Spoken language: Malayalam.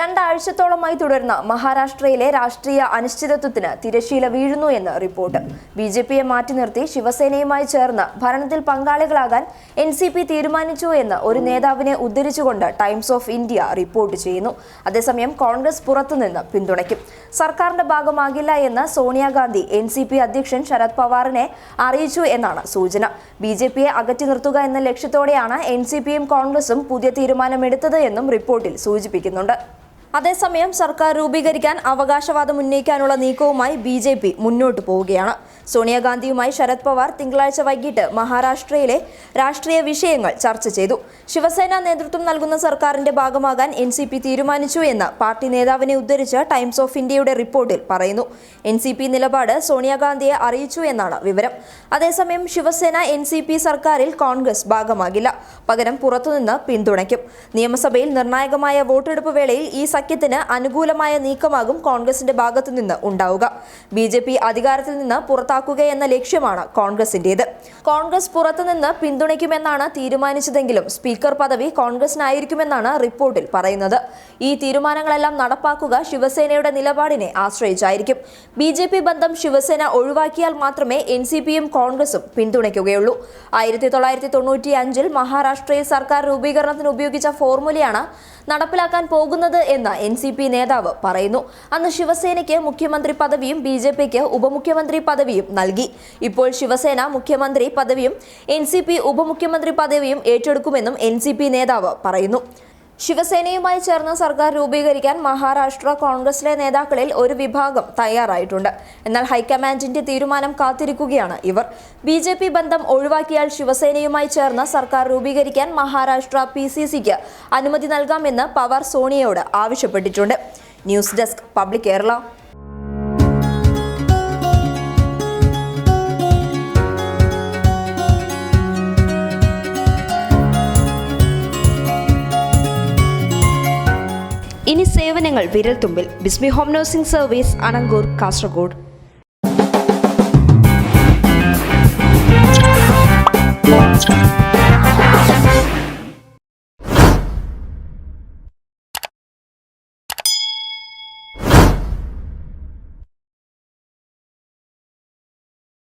രണ്ടാഴ്ചത്തോളമായി തുടർന്ന മഹാരാഷ്ട്രയിലെ രാഷ്ട്രീയ അനിശ്ചിതത്വത്തിന് തിരശീല വീഴുന്നു എന്ന് റിപ്പോർട്ട്. ബി ജെ പിയെ മാറ്റി നിർത്തി ശിവസേനയുമായി ചേർന്ന് ഭരണത്തിൽ പങ്കാളികളാകാൻ എൻ സി പി തീരുമാനിച്ചു എന്ന് ഒരു നേതാവിനെ ഉദ്ധരിച്ചുകൊണ്ട് ടൈംസ് ഓഫ് ഇന്ത്യ റിപ്പോർട്ട് ചെയ്യുന്നു. അതേസമയം കോൺഗ്രസ് പുറത്തുനിന്ന് പിന്തുണയ്ക്കും. സർക്കാരിന്റെ ഭാഗമാകില്ല എന്ന് സോണിയാഗാന്ധി എൻ സി പി അധ്യക്ഷൻ ശരത് പവാറിനെ അറിയിച്ചു എന്നാണ് സൂചന. ബി ജെ പിയെ അകറ്റി നിർത്തുക എന്ന ലക്ഷ്യത്തോടെയാണ് എൻ സി പിയും കോൺഗ്രസും പുതിയ തീരുമാനമെടുത്തത് എന്നും റിപ്പോർട്ടിൽ സൂചിപ്പിക്കുന്നുണ്ട്. അതേസമയം സർക്കാർ രൂപീകരിക്കാൻ അവകാശവാദം ഉന്നയിക്കാനുള്ള നീക്കവുമായി ബി ജെ പി മുന്നോട്ട് പോവുകയാണ്. സോണിയാഗാന്ധിയുമായി ശരത് പവാർ തിങ്കളാഴ്ച വൈകിട്ട് മഹാരാഷ്ട്രയിലെ രാഷ്ട്രീയ വിഷയങ്ങൾ ചർച്ച ചെയ്തു. ശിവസേന നേതൃത്വം നൽകുന്ന സർക്കാരിന്റെ ഭാഗമാകാൻ എൻ സി പി തീരുമാനിച്ചു എന്ന് പാർട്ടി നേതാവിനെ ഉദ്ധരിച്ച് ടൈംസ് ഓഫ് ഇന്ത്യയുടെ റിപ്പോർട്ടിൽ പറയുന്നു. എൻ സി പി നിലപാട് സോണിയാഗാന്ധിയെ അറിയിച്ചു എന്നാണ് വിവരം. അതേസമയം ശിവസേന എൻ സി പി സർക്കാരിൽ കോൺഗ്രസ് ഭാഗമാകില്ല. പകരം പുറത്തുനിന്ന് പിന്തുണയ്ക്കും. നിയമസഭയിൽ നിർണായകമായ വോട്ടെടുപ്പ് വേളയിൽ ഈ സഖ്യത്തിന് അനുകൂലമായ നീക്കമാകും കോൺഗ്രസിന്റെ ഭാഗത്തുനിന്ന് ഉണ്ടാവുക. ബി ജെ പി അധികാരത്തിൽ നിന്ന് പുറത്താക്കുകയെന്ന ലക്ഷ്യമാണ് കോൺഗ്രസിന്റേത്. കോൺഗ്രസ് പുറത്തുനിന്ന് പിന്തുണയ്ക്കുമെന്നാണ് തീരുമാനിച്ചതെങ്കിലും സ്പീക്കർ പദവി കോൺഗ്രസിനായിരിക്കുമെന്നാണ് റിപ്പോർട്ടിൽ പറയുന്നത്. ഈ തീരുമാനങ്ങളെല്ലാം നടപ്പാക്കുക ശിവസേനയുടെ നിലപാടിനെ ആശ്രയിച്ചായിരിക്കും. ബി ജെ പി ബന്ധം ശിവസേന ഒഴിവാക്കിയാൽ മാത്രമേ എൻ സി പിയും കോൺഗ്രസും പിന്തുണയ്ക്കുകയുള്ളൂ. ആയിരത്തി തൊള്ളായിരത്തി തൊണ്ണൂറ്റി അഞ്ചിൽ മഹാരാഷ്ട്രയിൽ സർക്കാർ രൂപീകരണത്തിന് ഉപയോഗിച്ച ഫോർമുലയാണ് നടപ്പിലാക്കാൻ പോകുന്നത് എന്ന് എൻ സി പി നേതാവ് പറയുന്നു. അന്ന് ശിവസേനയ്ക്ക് മുഖ്യമന്ത്രി പദവിയും ബി ജെ പിക്ക് ഉപമുഖ്യമന്ത്രി പദവിയും നൽകി. ഇപ്പോൾ ശിവസേന മുഖ്യമന്ത്രി പദവിയും എൻ സി പി ഉപമുഖ്യമന്ത്രി പദവിയും ഏറ്റെടുക്കുമെന്നും എൻ സി പി നേതാവ് പറയുന്നു. ശിവസേനയുമായി ചേർന്ന് സർക്കാർ രൂപീകരിക്കാൻ മഹാരാഷ്ട്ര കോൺഗ്രസിലെ നേതാക്കളിൽ ഒരു വിഭാഗം തയ്യാറായിട്ടുണ്ട്. എന്നാൽ ഹൈക്കമാൻഡിന്റെ തീരുമാനം കാത്തിരിക്കുകയാണ് ഇവർ. ബി ജെ പി ബന്ധം ഒഴിവാക്കിയാൽ ശിവസേനയുമായി ചേർന്ന് സർക്കാർ രൂപീകരിക്കാൻ മഹാരാഷ്ട്ര പി സി സിക്ക് അനുമതി നൽകാമെന്ന് പവർ സോണിയയോട് ആവശ്യപ്പെട്ടിട്ടുണ്ട്. News desk public Kerala. ഇനി സേവനങ്ങൾ വിരൽത്തുമ്പിൽ. Bismi home nursing service Anangoor Kasaragod.